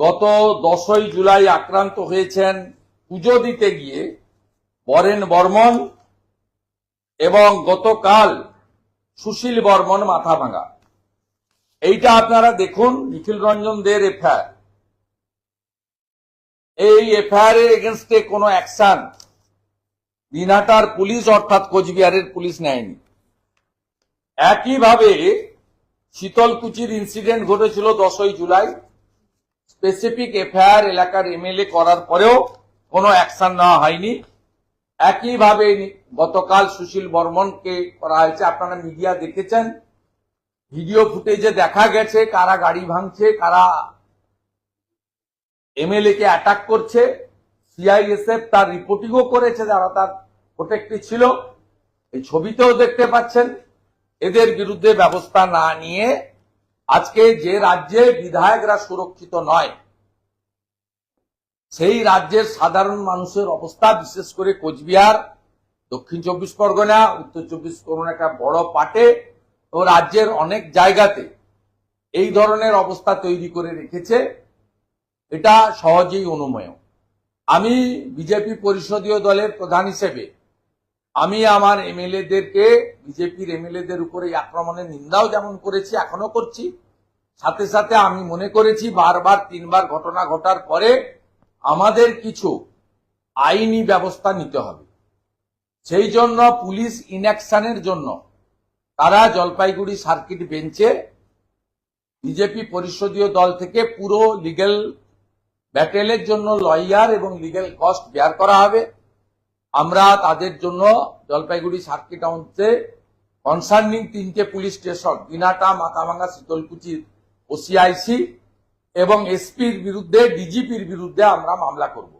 গত দশই জুলাই আক্রান্ত হয়েছেন পুজো দিতে গিয়ে বরেন বর্মন এবং গতকাল সুশীল বর্মন মাথা ভাঙা। এইটা আপনারা দেখুন, নিখিল রঞ্জন দের এফআইআর। এই এফআইআর এর এগেনস্টে কোনো অ্যাকশন দিনহাটার পুলিশ অর্থাৎ কোচবিহারের পুলিশ নেয়নি। একইভাবে শীতলকুচির ইনসিডেন্ট ঘটেছিল দশই জুলাই। স্পেসিফিক এফআইআর এলাকার এমএলএ করার পরেও কোনো অ্যাকশন নেওয়া হয়নি। একইভাবে গতকাল সুশীল বর্মনকে করা হয়েছে, আপনারা মিডিয়া দেখেছেন। ভিডিও ফুটেজে দেখা গেছে কারা গাড়ি ভাঙছে, কারা এমএলএ কে অ্যাটাক করছে। সিআইএসএফ তার রিপোর্টিংও করেছে, যারা তার প্রোটেক্টে ছিল। এই ছবিতেও দেখতে পাচ্ছেন, এদের বিরুদ্ধে ব্যবস্থা না নিয়ে আজকে যে রাজ্যে বিধায়করা সুরক্ষিত নয়, সেই রাজ্যের সাধারণ মানুষের অবস্থা, বিশেষ করে কোচবিহার, দক্ষিণ চব্বিশ পরগনা, উত্তর চব্বিশ পরগনা একটা বড় পাটে, ও রাজ্যের অনেক জায়গাতে এই ধরনের অবস্থা তৈরি করে রেখেছে। এটা সহজেই অনুময়। আমি বিজেপি পরিষদীয় দলের প্রধান হিসেবে, আমি আমার এমএলএদেরকে, বিজেপির এমএলএদের উপরে আক্রমণের নিন্দাও যেমন করেছি এখনও করছি। সাথে সাথে আমি মনে করেছি বারবার তিনবার ঘটনা ঘটার পরে আমাদের কিছু আইনি ব্যবস্থা নিতে হবে। সেই জন্য পুলিশ ইনঅ্যাকশনের জন্য তারা জলপাইগুড়ি সার্কিট বেঞ্চে বিজেপি পরিষদীয় দল থেকে পুরো লিগেল ব্যাটেলের জন্য লয়ার এবং লিগেল কস্ট বেয়ার করা হবে। আমরা তাদের জন্য জলপাইগুড়ি সার্কিট হাউসে কনসার্নিং তিনটে police station, Dinhata, Mathabhanga, Sitalkuchi OC IC এবং এসপির বিরুদ্ধে ডিজিপির বিরুদ্ধে আমরা মামলা করব।